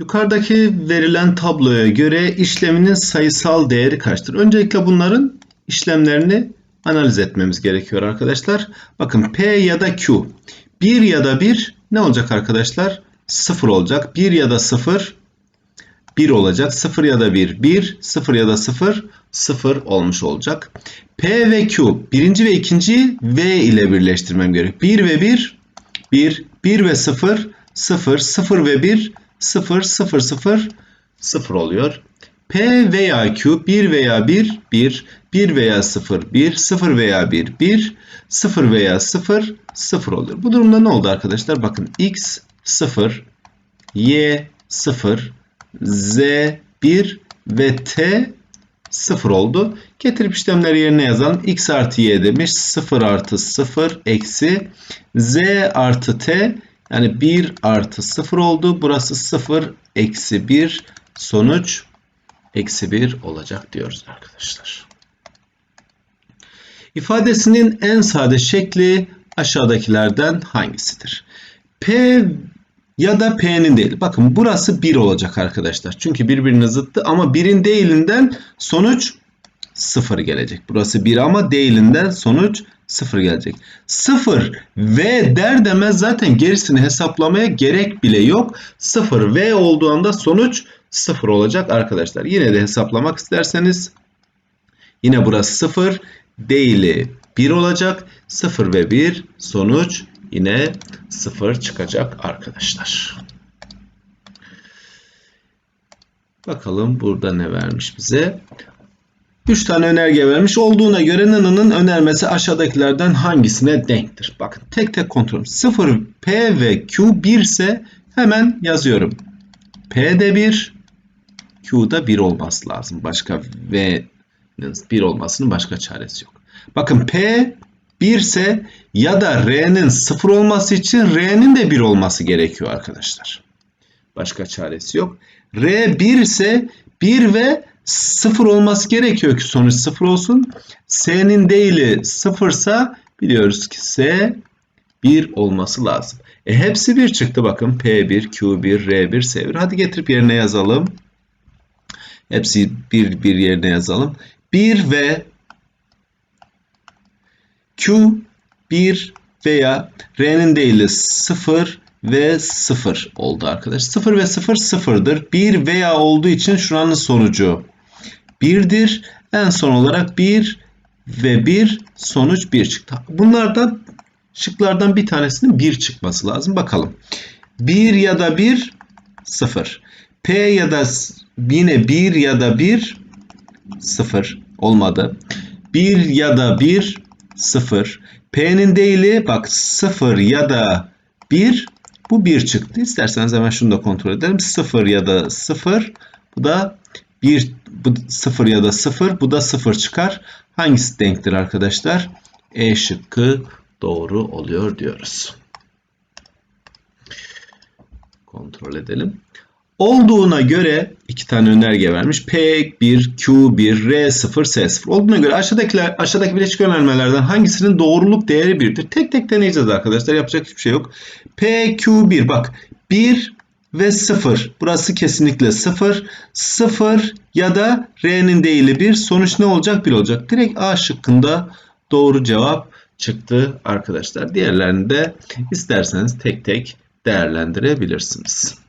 Yukarıdaki verilen tabloya göre işleminin sayısal değeri kaçtır? Öncelikle bunların işlemlerini analiz etmemiz gerekiyor arkadaşlar. Bakın P ya da Q. 1 ya da 1 ne olacak arkadaşlar? 0 olacak. 1 ya da 0 1 olacak. 0 ya da 1 1, 0 ya da 0 0 olmuş olacak. P ve Q birinci ve ikinciyi V ile birleştirmem gerek. 1 ve 1 1, 1 ve 0 0, 0 ve 1 0, 0, 0 0 oluyor. P veya Q 1 veya 1 1, 1 veya 0 1, 0 veya 1 1, 0 veya 0 0 oluyor. Bu durumda ne oldu arkadaşlar? Bakın x 0, y 0, z 1 ve t 0 oldu. Getirip işlemleri yerine yazalım. x artı y demiş. 0 artı 0 eksi z artı t yani 1 artı 0 oldu. Burası 0 eksi 1 sonuç eksi 1 olacak diyoruz arkadaşlar. İfadesinin en sade şekli aşağıdakilerden hangisidir? P ya da P'nin değil. Bakın burası 1 olacak arkadaşlar. Çünkü birbirine zıttı ama 1'in değilinden sonuç 0 gelecek. Burası 1 ama değilinden sonuç 0 gelecek. 0 V der demez zaten gerisini hesaplamaya gerek bile yok. 0 V olduğu anda sonuç 0 olacak arkadaşlar. Yine de hesaplamak isterseniz yine burası 0 değili 1 olacak. 0 ve 1 sonuç yine 0 çıkacak arkadaşlar. Bakalım burada ne vermiş bize. 3 tane önerge vermiş. Olduğuna göre Nana'nın önermesi aşağıdakilerden hangisine denktir? Bakın tek tek kontrol. 0 P ve Q 1 ise hemen yazıyorum. P de 1, Q da 1 olması lazım. Başka V'nin 1 olmasının başka çaresi yok. Bakın P 1 ise ya da R'nin 0 olması için R'nin de 1 olması gerekiyor arkadaşlar. Başka çaresi yok. R 1 ise 1 ve 0 olması gerekiyor ki sonuç 0 olsun. S'nin değili 0 ise biliyoruz ki S 1 olması lazım. E hepsi 1 çıktı bakın. P1, Q1, R1, S1. Hadi getirip yerine yazalım. Hepsi bir bir yerine yazalım. 1 ve Q 1 veya R'nin değili 0 ve 0 oldu arkadaş. 0 ve 0 sıfırdır. 1 veya olduğu için şuranın sonucu 1'dir. En son olarak 1 ve 1 sonuç 1 çıktı. Bunlardan şıklardan bir tanesinin 1 çıkması lazım. Bakalım. 1 ya da 1 0. P ya da yine 1 ya da 1 0 olmadı. 1 ya da 1 0. P'nin değili bak 0 ya da 1 bu 1 çıktı. İsterseniz hemen şunu da kontrol edelim. 0 ya da 0 bu da 1 bu 0 ya da 0 bu da 0 çıkar. Hangisi denktir arkadaşlar? E şıkkı doğru oluyor diyoruz. Kontrol edelim. Olduğuna göre iki tane önerge vermiş. P1, Q1, R0, S0. Olduğuna göre aşağıdakiler, aşağıdaki bileşik önermelerden hangisinin doğruluk değeri 1'dir? Tek tek deneyeceğiz arkadaşlar. Yapacak hiçbir şey yok. P, Q1 bak 1 ve 0. Burası kesinlikle 0. 0 ya da R'nin değili 1. Sonuç ne olacak? 1 olacak. Direkt A şıkkında doğru cevap çıktı arkadaşlar. Diğerlerini de isterseniz tek tek değerlendirebilirsiniz.